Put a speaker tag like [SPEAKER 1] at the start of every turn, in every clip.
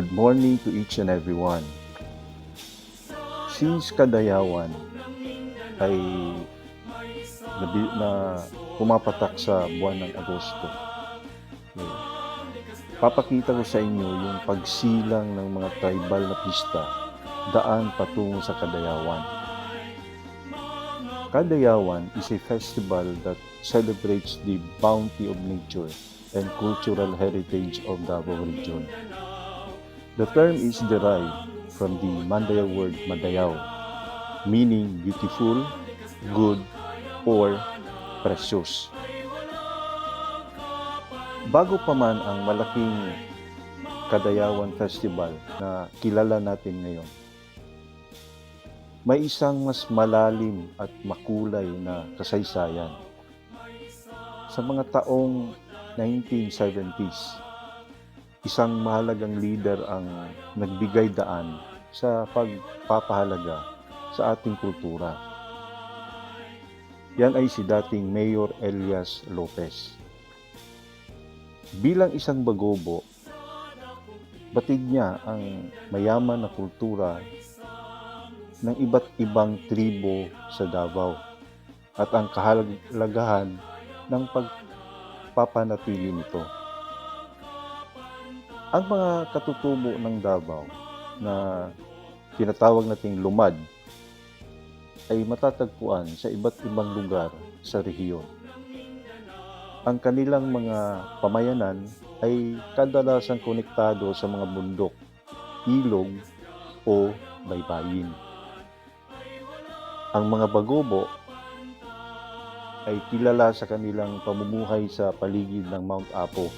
[SPEAKER 1] Good morning to each and everyone. Since Kadayawan ay nabi- na pumapatak sa buwan ng Agosto, papakita ko sa inyo yung pagsilang ng mga tribal na pista daan patungo sa Kadayawan. Kadayawan is a festival that celebrates the bounty of nature and cultural heritage of Davao region. The term is derived from the Mandaya word Madayaw, meaning beautiful, good, or precious. Bago pa man ang malaking Kadayawan Festival na kilala natin ngayon, may isang mas malalim at makulay na kasaysayan. Sa mga taong 1970s, isang mahalagang leader ang nagbigay daan sa pagpapahalaga sa ating kultura. Yan ay si dating Mayor Elias Lopez. Bilang isang bagobo, batid niya ang mayaman na kultura ng iba't ibang tribo sa Davao at ang kahalagahan ng pagpapanatili nito. Ang mga katutubo ng Davao na tinatawag nating lumad ay matatagpuan sa iba't ibang lugar sa rehiyon. Ang kanilang mga pamayanan ay kadalasang konektado sa mga bundok, ilog o baybayin. Ang mga bagobo ay kilala sa kanilang pamumuhay sa paligid ng Mount Apo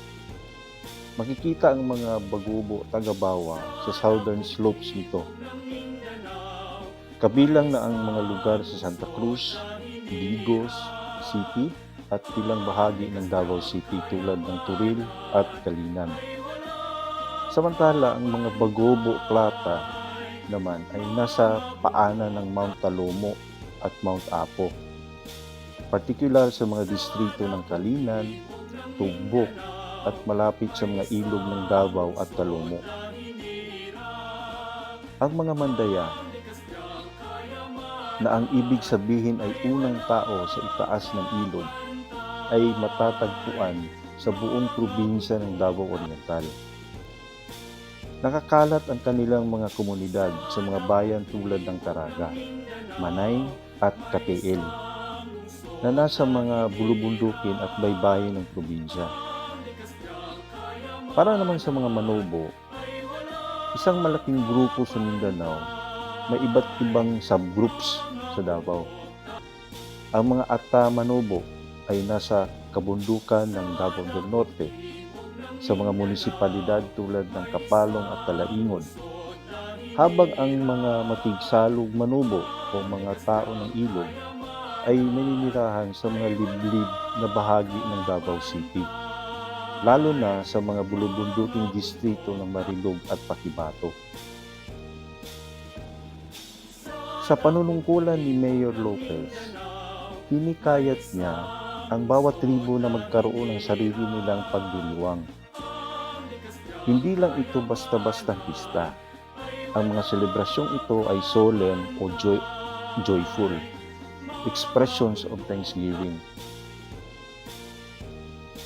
[SPEAKER 1] makikita ang mga bagubo tagabawa sa southern slopes nito. Kabilang na ang mga lugar sa Santa Cruz, Digos City at ilang bahagi ng Davao City tulad ng Turil at Kalinan. Samantala, ang mga bagobo plata naman ay nasa paanan ng Mount Talomo at Mount Apo. Partikular sa mga distrito ng Kalinan, Tugbok, at malapit sa mga ilog ng Davao at Talomo. Ang mga mandaya na ang ibig sabihin ay unang tao sa itaas ng ilog ay matatagpuan sa buong probinsya ng Davao Oriental. Nakakalat ang kanilang mga komunidad sa mga bayan tulad ng Caraga, Manay at Katiil na nasa mga bulubundukin at baybayin ng probinsya. Para naman sa mga Manobo, isang malaking grupo sa Mindanao, may iba't ibang subgroups sa Davao. Ang mga Ata Manobo ay nasa kabundukan ng Davao del Norte, sa mga munisipalidad tulad ng Kapalong at Talaingod. Habang ang mga matigsalog Manobo o mga tao ng ilog ay naninirahan sa mga liblib na bahagi ng Davao City lalo na sa mga bulubunduking distrito ng Marilog at Pakibato. Sa panunungkulan ni Mayor Lopez, hinikayat niya ang bawat tribo na magkaroon ng sarili nilang pagdiriwang. Hindi lang ito basta-bastang pista. Ang mga selebrasyong ito ay solemn o joy, joyful, expressions of thanksgiving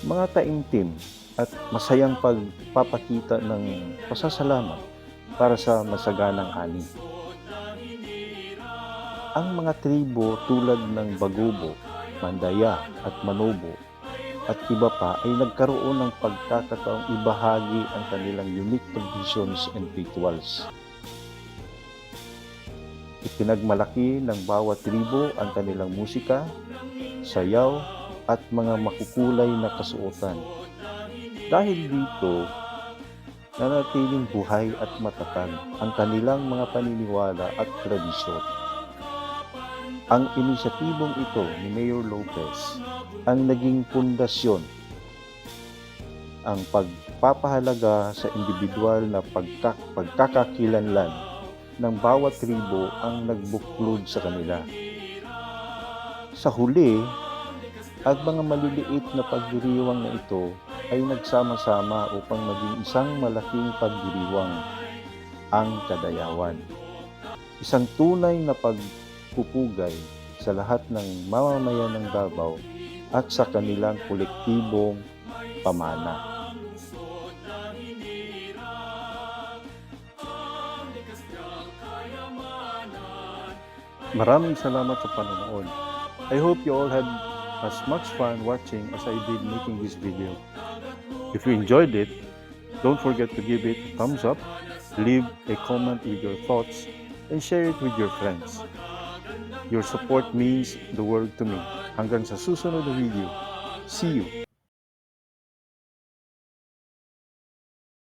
[SPEAKER 1] mga taimtim at masayang pagpapakita ng pasasalamat para sa masaganang ani. Ang mga tribo tulad ng Bagubo, Mandaya at Manobo at iba pa ay nagkaroon ng pagkakataong ibahagi ang kanilang unique traditions and rituals. Ipinagmalaki ng bawat tribo ang kanilang musika, sayaw at mga makukulay na kasuotan. Dahil dito, nanatiling buhay at matatag ang kanilang mga paniniwala at tradisyon. Ang inisyatibong ito ni Mayor Lopez ang naging pundasyon ang pagpapahalaga sa individual na pagkak pagkakakilanlan ng bawat tribo ang nagbuklod sa kanila. Sa huli, At mga maliliit na pagdiriwang na ito ay nagsama-sama upang maging isang malaking pagdiriwang ang Kadayawan. Isang tunay na pagpupugay sa lahat ng mamamayan ng Davao at sa kanilang kolektibong pamana. Maraming salamat sa panonood. I hope you all had as much fun watching as I did making this video. If you enjoyed it, don't forget to give it a thumbs up, leave a comment with your thoughts, and share it with your friends. Your support means the world to me. Hanggang sa susunod na video. See you!